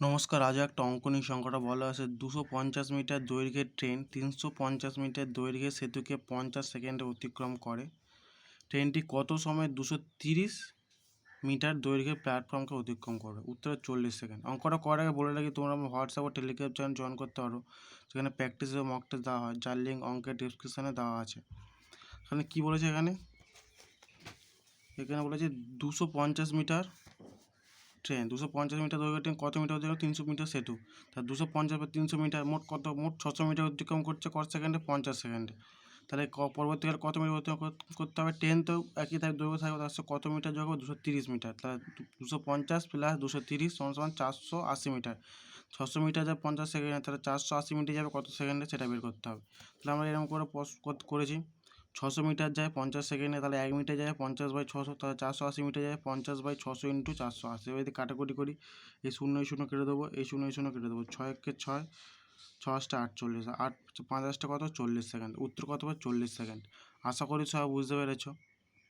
নমস্কার আজও একটা অঙ্ক নিয়ে সংখ্যাটা বলা আছে। দুশো পঞ্চাশ মিটার দৈর্ঘ্যের ট্রেন, তিনশো পঞ্চাশ মিটার দৈর্ঘ্যের সেতুকে পঞ্চাশ সেকেন্ডে অতিক্রম করে। ট্রেনটি কত সময়? দুশো তিরিশ মিটার দৈর্ঘ্যের প্ল্যাটফর্মকে অতিক্রম করবে। উত্তরে চল্লিশ সেকেন্ড। অঙ্কটা করার আগে বলে রাখি, তোমরা আমার হোয়াটসঅ্যাপ ও টেলিগ্রাম চ্যানেল জয়েন করতে পারো। সেখানে প্র্যাকটিস ও মক দেওয়া হয়, যার লিঙ্ক অঙ্কের ডিসক্রিপশানে দেওয়া আছে। এখানে কী বলেছে এখানে? এখানে বলেছে দুশো পঞ্চাশ মিটার ট্রেন, দুশো পঞ্চাশ মিটার দৈর্ঘ্য ট্রেন, কত মিটার অতিক্রম তিনশো মিটার সেতু। তা দুশো পঞ্চাশ বা তিনশো মিটার, মোট কত, মোট ছশো মিটার অতিক্রম করছে কত সেকেন্ডে? পঞ্চাশ সেকেন্ডে। তাহলে ক, পরবর্তীকালে কত মিটার অতিক্রম করতে হবে? ট্রেন তো একই থাকবে দৈর্ঘ্য থাকবে, তার কত মিটার হবে দুশো তিরিশ মিটার। তাহলে দুশো পঞ্চাশ প্লাস দুশো তিরিশ সমান সমান চারশো আশি মিটার। ছশো মিটার যাবে পঞ্চাশ সেকেন্ডে, তাহলে চারশো আশি মিটার যাবে কত সেকেন্ডে? সেটা বের করতে হবে। তাহলে আমরা এরকম কর- করেছি। ছশো মিটার যায় পঞ্চাশ সেকেন্ডে, তাহলে এক মিটার যায় পঞ্চাশ বাই ছশো, তাহলে চারশো আশি মিটার যায় পঞ্চাশ বাই ছশো ইন্টু চারশো আশি। এবার কাটাকুটি করি, এই শূন্য শূন্য কেটে দেবো, এই শূন্য শূন্য কেটে দেবো। ছয় একে ছয় ছ আটটা আটচল্লিশ, আট, পাঁচ আটটা কত? চল্লিশ সেকেন্ড। উত্তর কত? হবে চল্লিশ সেকেন্ড। আশা করি সবাই বুঝতে পেরেছ।